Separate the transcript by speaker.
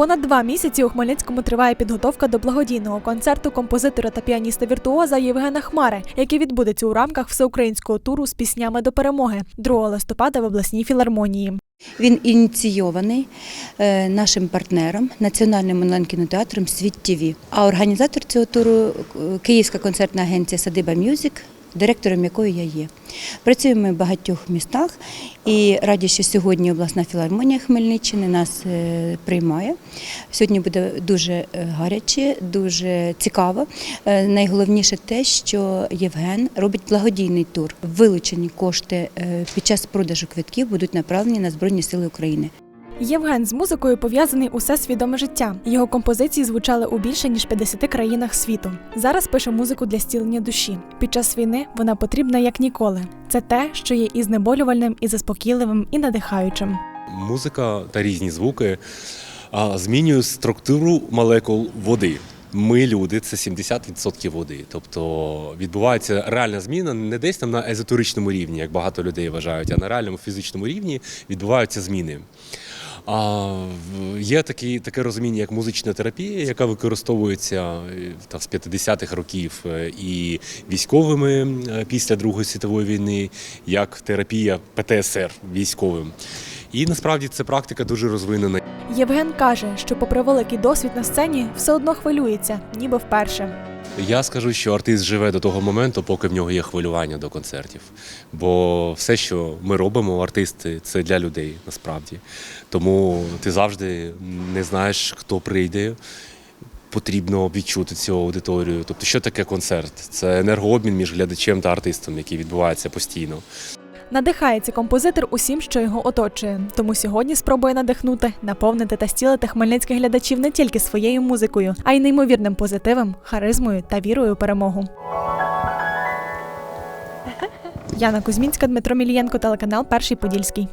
Speaker 1: Понад два місяці у Хмельницькому триває підготовка до благодійного концерту композитора та піаніста віртуоза Євгена Хмари, який відбудеться у рамках всеукраїнського туру з піснями до перемоги 2 листопада в обласній філармонії.
Speaker 2: Він ініційований е, нашим партнером Національним онлайн-кінотеатром Світ ТВ. А організатор цього туру е, Київська концертна агенція Садиба Мюзик, директором якої я є. Працюємо ми в багатьох містах і раді, що сьогодні обласна філармонія Хмельниччини нас е, приймає. Сьогодні буде дуже е, гаряче, дуже цікаво. Е, Найголовніше те, що Євген робить благодійний тур. Вилучені кошти під час продажу квитків будуть направлені на Збройні Сили України.
Speaker 1: Євген з музикою пов'язаний усе свідоме життя. Його композиції звучали у більше ніж 50 країнах світу. Зараз пише музику для стілення душі. Під час війни вона потрібна як ніколи. Це те, що є і знеболювальним, і заспокійливим, і надихаючим.
Speaker 3: Музика та різні звуки змінюють структуру молекул води. Ми, люди, це 70% води. Тобто відбувається реальна зміна не десь там на езотеричному рівні, як багато людей вважають, а на реальному фізичному рівні відбуваються зміни. А, є такі, таке розуміння, як музична терапія, яка використовується е, з 50-х років е, і військовими е, після Другої світової війни, як терапія ПТСР військовим. І насправді ця практика дуже розвинена.
Speaker 1: Євген каже, що, попри великий досвід на сцені, все одно хвилюється, ніби вперше.
Speaker 3: Я скажу, що артист живе до того моменту, поки в нього є хвилювання до концертів. Бо все, що ми робимо, артисти, це для людей насправді. Тому ти завжди не знаєш, хто прийде. Потрібно відчути цю аудиторію. Тобто, що таке концерт? Це енергообмін між глядачем та артистом, який відбувається постійно.
Speaker 1: Надихається композитор усім, що його оточує. Тому сьогодні спробує надихнути, наповнити та стілити хмельницьких глядачів не тільки своєю музикою, а й неймовірним позитивом, харизмою та вірою у перемогу. Яна Кузьмінська, Дмитро Мілієнко, телеканал Перший Подільський.